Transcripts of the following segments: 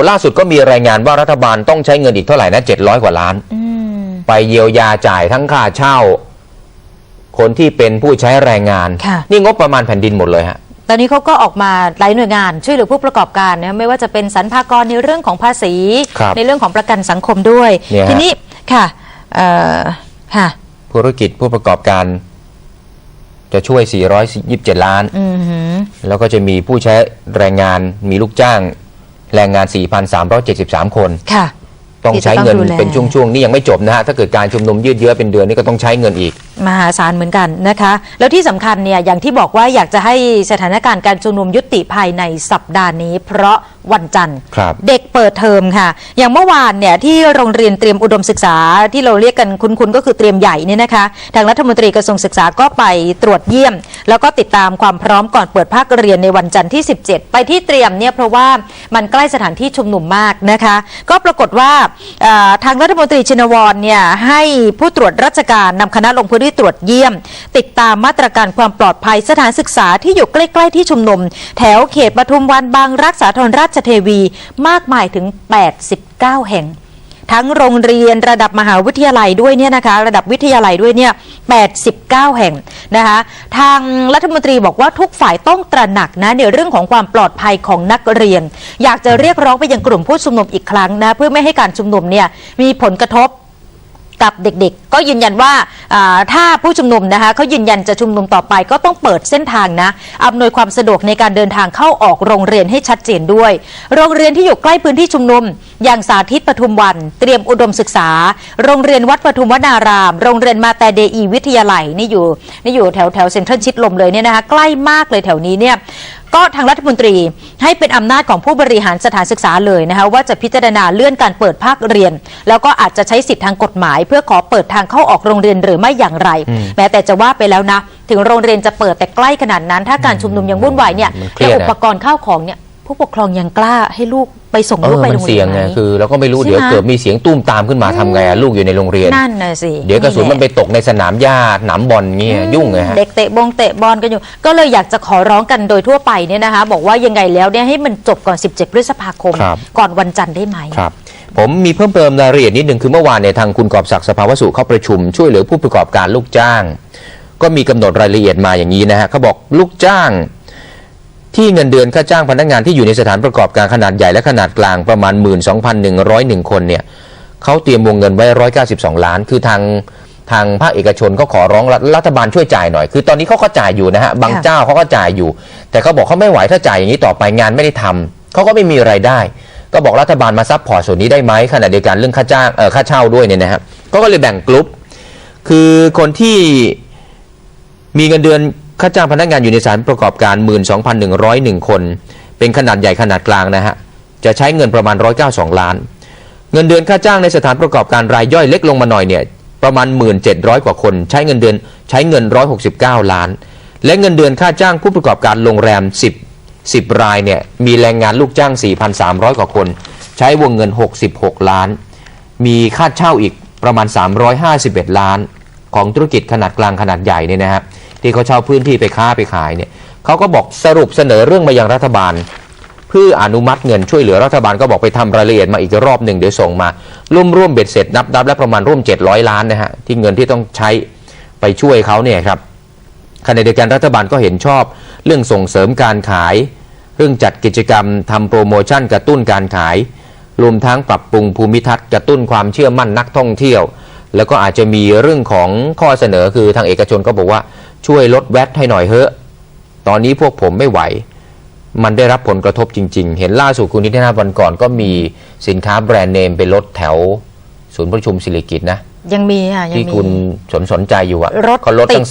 ฏล่าสุดก็มีรายงานว่ารัฐบาลต้องใช้เงินอีกเท่าไหร่นะ700กว่าล้าน อืม ไปเยียวยาจ่ายทั้งค่าเช่า คนที่เป็นผู้ใช้แรงงาน ค่ะ นี่งบประมาณแผ่นดินหมดเลยฮะ ตอนนี้เขาก็ออกมาหลายหน่วยงานช่วยเหลือผู้ประกอบการนะไม่ว่าจะเป็นสรรพากรในเรื่องของภาษี ครับในเรื่องของประกันสังคมด้วย เนี่ยฮะ ทีนี้ค่ะเอ่อค่ะ ธุรกิจผู้ประกอบการ จะช่วย 427 ล้าน อือหือ แล้วก็จะมีผู้ใช้แรงงานมีลูกจ้าง แรงงาน 4,373 คนค่ะ ต้องใช้เงินที่จะต้องดูแล เป็นช่วงๆ นี่ยังไม่จบนะฮะ ถ้าเกิดการชุมนุมยืดเยื้อเป็นเดือนนี่ก็ต้องใช้เงินอีก มหาศาลเหมือนกันนะคะ แล้วที่สำคัญเนี่ยอย่างที่บอกว่าอยากจะให้สถานการณ์การชุมนุมยุติภายในสัปดาห์นี้ เพราะวันจันทร์ ครับเด็กเปิดเทอมค่ะ อย่างเมื่อวานเนี่ยที่โรงเรียนเตรียมอุดมศึกษาที่เราเรียกกันคุ้นๆก็คือเตรียมใหญ่เนี่ยนะคะ ทางรัฐมนตรีกระทรวงศึกษาก็ไปตรวจเยี่ยม แล้วก็ติดตามความพร้อมก่อนเปิดภาคเรียนในวันจันทร์ที่ 17 ไปที่เตรียมเนี่ยเพราะว่ามันใกล้สถานที่ชุมนุมมากนะคะ ก็ปรากฏว่าเอ่อทางรัฐมนตรีชินวรเนี่ยให้ผู้ตรวจราชการนำคณะลงพื้นที่ตรวจเยี่ยม ติดตามมาตรการความปลอดภัยสถานศึกษาที่อยู่ใกล้ๆที่ชุมนุม แถวเขตปทุมวันบางรักษาธรราชเทวีมากมายถึง 89 แห่ง ทั้งโรงเรียนระดับมหาวิทยาลัยด้วยเนี่ยนะคะ ระดับวิทยาลัยด้วยเนี่ย 89 แห่งนะคะทางรัฐมนตรีบอกว่าทุกฝ่ายต้องตระหนักนะในเรื่องของความปลอดภัยของนักเรียน อยากจะเรียกร้องไปยังกลุ่มผู้ชุมนุมอีกครั้งนะเพื่อไม่ให้การชุมนุมเนี่ยมีผลกระทบ กับเด็กๆ ก็ยืนยันว่าอ่าถ้าผู้ชุมนุมนะคะเขายืนยันจะชุมนุมต่อไปก็ต้องเปิดเส้นทางนะอำนวยความสะดวกในการเดินทางเข้าออกโรงเรียนให้ชัดเจนด้วย โรงเรียนที่อยู่ใกล้พื้นที่ชุมนุม อย่างสาธิตปทุมวัน เตรียมอุดมศึกษา โรงเรียนวัดปทุมวนาราม โรงเรียนมาแต่เดอีวิทยาลัยนี่อยู่นี่อยู่แถวแถวเซ็นทรัลชิดลมเลยเนี่ยนะคะใกล้มากเลยแถวนี้เนี่ย ก็ทางรัฐมนตรีให้เป็นอำนาจของผู้บริหารสถานศึกษาเลยนะคะว่าจะพิจารณาเลื่อนการเปิดภาคเรียน แล้วก็อาจจะใช้สิทธิทางกฎหมาย เพื่อขอเปิดทางเข้าออกโรงเรียนหรือไม่อย่างไร แม้แต่จะว่าไปแล้วนะ ถึงโรงเรียนจะเปิดแต่ใกล้ขนาดนั้น ถ้าการชุมนุมยังวุ่นวายเนี่ยมันเครีแล้ยวดอุนะปกรณ์ข้าวของเนี่ย ผู้ปกครองยังกล้าให้ลูกไปส่งเอลูกอไปมันโรงเรีเสี่ยยงนไหไงมคือเราก็ไม่รู้ใช่ไหมเดี๋ยวเกิดมีเสียงตุ้มตามขึ้นมาทำไงอะลูกอยู่ในโรงเรียน นั่นน่ะสิเดี๋ยวกระสุนมันไปแหลตกในสนามหญ้าหนามบอลเงี้ยยุ่งเลยฮะ เด็กเตะบงเตะบอลกันอยู่ ก็เลยอยากจะขอร้องกันโดยทั่วไปเนี่ยนะคะ บอกว่ายังไงแล้วเนี่ยให้มันจบก่อน 17 พฤษภาคม ครับ ก่อนวันจันทร์ได้ไหม ครับผมมีเพิ่มเติมรายละเอียดนิดหนึ่งคือเมื่อวานเนี่ยทางคุณกอบศักดิ์สภาวสุเข้าประชุมช่วยเหลือผู้ประกอบการลูกจ้าง ก็มีกำหนดรายละเอียดมาอย่างนี้นะฮะเขาบอกลูกจ้าง ที่เงินเดือนค่าจ้างพนักงานที่อยู่ในสถานประกอบการขนาดใหญ่และขนาดกลางประมาณ 12,101 คนเนี่ยเขาเตรียมวงเงินไว้ 192 ล้าน คือทางทางภาคเอกชนก็ขอร้องรัฐรัฐบาลช่วยจ่ายหน่อย คือตอนนี้เขาก็จ่ายอยู่นะฮะบางค่ะเจ้าเขาก็จ่ายอยู่ แต่เขาบอกเขาไม่ไหวถ้าจ่ายอย่างนี้ต่อไปงานไม่ได้ทำเขาก็ไม่มีไรายได้ ก็บอกรัฐบาลมาซัพพอร์ตส่วนนี้ได้ไหมขณะเดียวกันเรื่องค่าจ้างเอ่อค่าเช่าด้วยเนี่ยนะครับก็ก็เลยแบ่งกลุ่มคือคนที่มีเงินเดือน ค่าจ้างพนักงานอยู่ในสถานประกอบการ 12,101 คน เป็นขนาดใหญ่ขนาดกลางนะฮะ จะใช้เงินประมาณ 192 ล้าน เงินเดือนค่าจ้างในสถานประกอบการรายย่อยเล็กลงมาหน่อยเนี่ยประมาณ 1,700 กว่าคน ใช้เงินเดือนใช้เงิน 169 ล้าน และเงินเดือนค่าจ้างผู้ประกอบการโรงแรม 10 10 รายเนี่ยมีแรงงานลูกจ้าง 4,300 กว่าคน ใช้วงเงิน 66 ล้าน มีค่าเช่าอีกประมาณ 351 ล้าน ของธุรกิจขนาดกลางขนาดใหญ่เนี่ยนะฮะ ที่เขาเช่าพื้นที่ไปค้าไปขายเนี่ยเขาก็บอกสรุปเสนอเรื่องมายังรัฐบาล เพื่ออนุมัติเงินช่วยเหลือรัฐบาลก็บอกไปทำรายละเอียดมาอีกรอบหนึ่งเดี๋ยวส่งมาร่วมร่วมเบ็ดเสร็จนับนับแล้วประมาณร่วม 700 ล้านนะฮะที่เงินที่ต้องใช้ไปช่วยเขาเนี่ยครับขณะเดียวกันรัฐบาลก็เห็นชอบ เรื่องส่งเสริมการขาย เรื่องจัดกิจกรรมทำโปรโมชั่นกระตุ้นการขายรวมทั้งปรับปรุงภูมิทัศน์กระตุ้นความเชื่อมั่นนักท่องเที่ยว แล้วก็อาจจะมีเรื่องของข้อเสนอคือทางเอกชนก็บอกว่าช่วยลดแวตให้หน่อยเถอะ ตอนนี้พวกผมไม่ไหว มันได้รับผลกระทบจริง ๆ เห็นล่าสุดคุณนิตินาวันก่อนก็มีสินค้าแบรนด์เนมไปลดแถวศูนย์ประชุมศิริกิตนะ ยังมีค่ะยังที่มีคุณสนสนใจอยู่อะรถเขาลดตั้งติ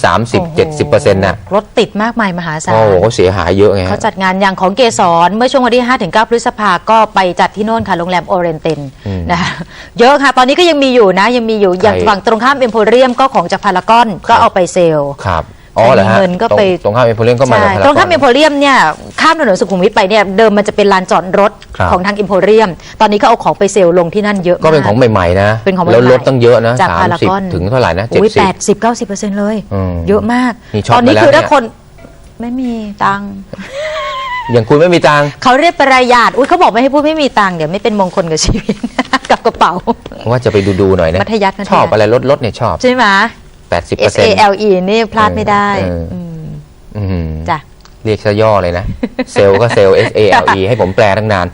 30 70เปอร์เซ็นต์นะรถติดมากมายมหาศาล โอ้โหเขาเสียหายเยอะไงเขาฮะ จัดงานอย่างของเกสรเมื่อช่วงวันที่ 5-9 พฤษภาก็ไปจัดที่โน่นค่ะ โรงแรมโอเรนเตนอืมนะคะเยอะค่ะ ตอนนี้ก็ยังมีอยู่นะ ยังมีอยู่ อย่างใครฝั่งตรงข้ามเอ็มโพเรียมก็ของจากพารากอนก็เอาไปเซลล์ ครับ อ๋อเหรอฮะเงินก็ไป ตรงตรงข้ามเอ็มโพเรียมก็มาใช่จากพารากอนตรงข้ามเอ็มโพเรียมเนี่ยข้ามถนนสุขุมวิทไปเนี่ยเดิมมันจะเป็นลานจอดรถครับ ของทางเอ็มโพเรียม ตอนนี้ก็เอาของไปเซลล์ลงที่นั่นเยอะก็เป็นมากของใหม่ๆนะเป็นของใหม่ๆแล้วลดตั้งเยอะนะจากสามพารากอนสิบถึงเท่าไหร่นะเจ็ดอุ้ยสิแปบดสิบเก้าสิบเปอร์เซ็นต์เลย อืมเยอะมาก นี่ช็อปตอนนี้ไปแล้วคือถ้าเนี่ย คนไม่มีตังค์อย่างคุณไม่มีตังค์เขาเรียกประหยัดอุ้ยเขาบอกไม่ให้พูดไม่มีตังค์เดี๋ยวไม่เป็นมงคลกับชีวิต กับกระเป๋า ว่าจะไปดูดูๆหน่อยนะมัธยัสถ์มัธยัสถ์ ชอบอะไรรถรถเนี่ยชอบ ใช่ไหม 80% S A L E นี่พลาดไม่ได้เออเออมอื้อหือจ้ะ เรียกซะย่อเลยนะ เซลล์ก็เซลล์ S A L E ให้ผมแปลตั้งนาน